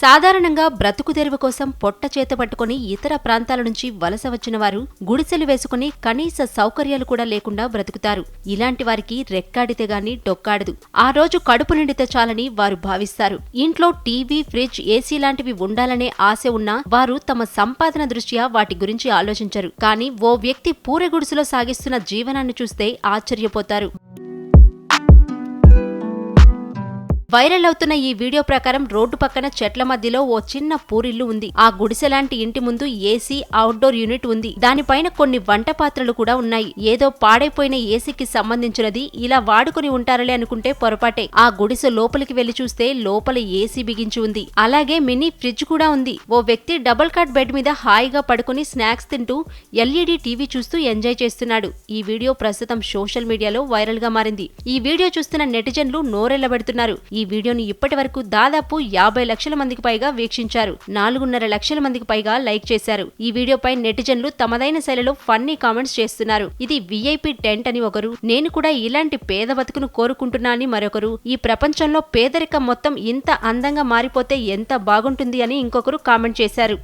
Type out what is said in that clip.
సాధారణంగా బ్రతుకు తెరువు కోసం పొట్ట చేత పట్టుకుని ఇతర ప్రాంతాల నుంచి వలస వచ్చిన వారు గుడిసెలు వేసుకుని కనీస సౌకర్యాలు కూడా లేకుండా బ్రతుకుతారు. ఇలాంటి వారికి రెక్కాడితే గాని డొక్కాడదు. ఆ రోజు కడుపు నిండితే చాలని వారు భావిస్తారు. ఇంట్లో టీవీ ఫ్రిడ్జ్ ఏసీ లాంటివి ఉండాలనే ఆశ ఉన్నా వారు తమ సంపాదన దృష్ట్యా వాటి గురించి ఆలోచించరు. కానీ ఓ వ్యక్తి పూరె గుడిసెలో సాగిస్తున్న జీవనాన్ని చూస్తే ఆశ్చర్యపోతారు. వైరల్ అవుతున్న ఈ వీడియో ప్రకారం రోడ్డు పక్కన చెట్ల మధ్యలో ఓ చిన్న పూరిల్లు ఉంది. ఆ గుడిసె లాంటి ఇంటి ముందు ఏసీ అవుట్డోర్ యూనిట్ ఉంది. దానిపైన కొన్ని వంట పాత్రలు కూడా ఉన్నాయి. ఏదో పాడైపోయిన ఏసీకి సంబంధించినది. ఇలా వాడుకుని ఉంటారలే అనుకుంటే పొరపాటే. ఆ గుడిసె లోపలికి వెళ్ళి చూస్తే లోపల ఏసీ బిగించి ఉంది. అలాగే మినీ ఫ్రిడ్జ్ కూడా ఉంది. ఓ వ్యక్తి డబుల్ కాట్ బెడ్ మీద హాయిగా పడుకుని స్నాక్స్ తింటూ ఎల్ఈడి టీవీ చూస్తూ ఎంజాయ్ చేస్తున్నాడు. ఈ వీడియో ప్రస్తుతం సోషల్ మీడియాలో వైరల్గా మారింది. ఈ వీడియో చూస్తున్న నెటిజన్లు నోరెళ్ళబెడుతున్నారు ఈ వీడియోని ఇప్పటి వరకు దాదాపు యాభై లక్షల మందికి పైగా వీక్షించారు. నాలుగున్నర లక్షల మందికి పైగా లైక్ చేశారు. ఈ వీడియోపై నెటిజన్లు తమదైన శైలిలో ఫన్నీ కామెంట్స్ చేస్తున్నారు. ఇది విఐపి టెంట్ అని ఒకరు నేను కూడా ఇలాంటి పేద బతుకును కోరుకుంటున్నా అని మరొకరు ఈ ప్రపంచంలో పేదరికం మొత్తం ఇంత అందంగా మారిపోతే ఎంత బాగుంటుంది అని ఇంకొకరు కామెంట్ చేశారు.